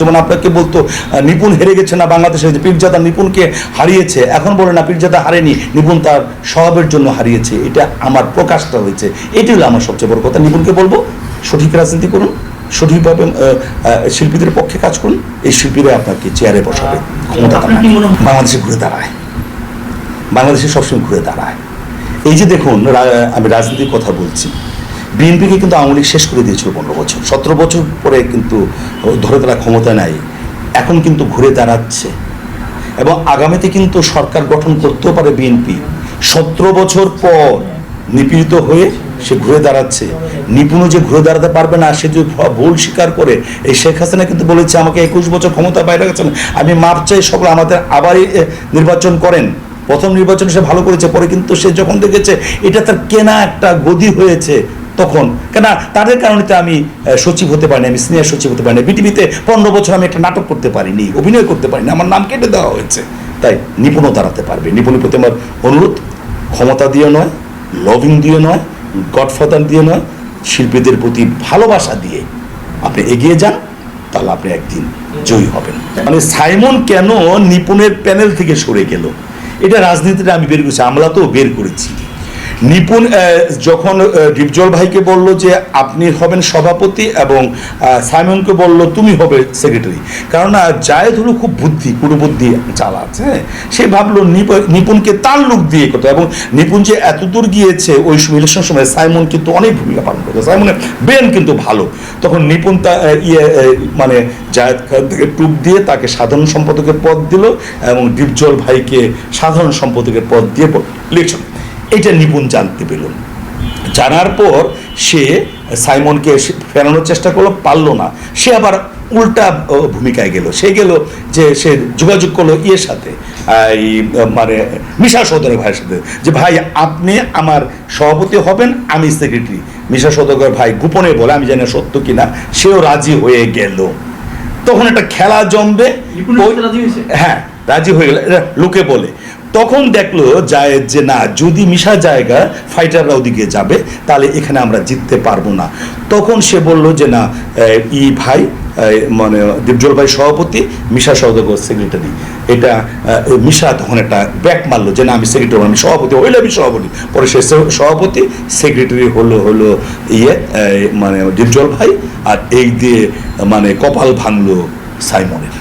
যেমন আপনাকে বলতো নিপুণ হেরে গেছে না বাংলাদেশে পীরজাদা নিপুণকে হারিয়েছে এখন বলে না পীরজাদা হারেনি নিপুণ তার স্বভাবের জন্য হারিয়েছে এটা আমার প্রকাশটা হয়েছে। এটি হলো আমার সবচেয়ে বড় কথা। নিপুণকে বলব সঠিক রাজনীতি করুন সঠিকভাবে শিল্পীদের পক্ষে কাজ করুন এই শিল্পীরা আপনাকে চেয়ারে বসাবে ক্ষমতা? বাংলাদেশে ঘুরে দাঁড়ায়। বাংলাদেশে সবসময় ঘুরে দাঁড়ায়। এই যে দেখুন আমি রাজনীতির কথা বলছি। বিএনপিকে কিন্তু আওয়ামী লীগ শেষ করে দিয়েছিল পনেরো বছর। সতেরো বছর পরে কিন্তু ধরে তারা ক্ষমতা নাই। এখন কিন্তু ঘুরে দাঁড়াচ্ছে। এবং আগামীতে কিন্তু সরকার গঠন করতেও পারে বিএনপি। সতেরো বছর পর নিপীড়িত হয়ে সে ঘুরে দাঁড়াচ্ছে। নিপুণ যে ঘুরে দাঁড়াতে পারবে না, সে যদি ভুল স্বীকার করে, এই শেখ হাসিনা কিন্তু বলেছে, আমাকে একুশ বছর ক্ষমতা বাইরে গেছেন। আমি মাপ চাই সকল, আমাদের আবারই নির্বাচন করেন। প্রথম নির্বাচনে সে ভালো করেছে, পরে কিন্তু সে যখন দেখেছে, এটা তার কেনা একটা গদি হয়েছে। তখন। কেন তাদের কারণে তো আমি সচিব হতে পারিনি, আমি সিনিয়র সচিব হতে পারিনি। বিটিভিতে পনেরো বছর আমি একটা নাটক করতে পারিনি, অভিনয় করতে পারিনি। আমার নাম কেটে দেওয়া হয়েছে। তাই নিপুণও দাঁড়াতে পারবে। নিপুণের প্রতি আমার অনুরোধ, ক্ষমতা দিয়ে নয় লভিং দিয়ে নয় গডফাদার দিয়ে নয়, শিল্পীদের প্রতি ভালোবাসা দিয়ে আপনি এগিয়ে যান, তাহলে আপনি একদিন জয়ী হবেন। মানে সাইমন কেন নিপুণের প্যানেল থেকে সরে গেল? এটা রাজনীতিটা আমি বের করেছি আমলা তো বের করেছি। নিপুণ যখন ডিপজল ভাইকে বলল যে আপনি হবেন সভাপতি এবং সাইমনকে বলল তুমি হবে সেক্রেটারি। আহ, জায়েদ হলো খুব বুদ্ধি কুড়ুবুদ্ধি চালা আছে হ্যাঁ? সে ভাবলো নিপ- নিপুণকে তার লুক দিয়ে করতো এবং নিপুণ যে এতদূর গিয়েছে ওই ইলেকশন সময় সাইমন কিন্তু অনেক ভূমিকা পালন করতো সাইমনের ব্রেন কিন্তু ভালো। তখন নিপুণ তা ইয়ে মানে জায়েদ খান থেকে টুপ দিয়ে তাকে সাধারণ সম্পাদকের পদ দিল এবং ডিপজল ভাইকে সাধারণ সম্পাদকের পদ দিয়ে ইলেকশন এটা নিপুণ জানতে পেল জানার পর সে সাইমনকে ফেরানোর চেষ্টা করল পারল না। সে আবার উল্টা ভূমিকায় গেল। সে গেল যে সে যোগাযোগ করল ইয়ের সাথে এই মানে মিশা সৌদরের ভাইয়ের সাথে যে ভাই আপনি আমার সভাপতি হবেন আমি সেক্রেটারি মিশা সৌদরের ভাই গোপনে বলে আমি জানি না সত্য কিনা সেও রাজি হয়ে গেল। তখন একটা খেলা জমবে? হ্যাঁ রাজি হয়ে গেল। লোকে বলে। তখন দেখল জায়েদ যে না, যদি মিশা জায়গা ফাইটাররা ওদিকে যাবে, তাহলে এখানে আমরা জিততে পারব না। তখন সে বলল যে না ই ভাই মানে দীপজল ভাই সভাপতি, মিশা সহযোগ সেক্রেটারি এটা মিশা তখন একটা ব্যাক মারলো যে না, আমি সেক্রেটারি আমি সভাপতি হইলে আমি সভাপতি। পরে সে সভাপতি সেক্রেটারি হলো হলো ইয়ে মানে দীপজল ভাই, আর এই দিয়ে মানে কপাল ভাঙলো সাইমনের।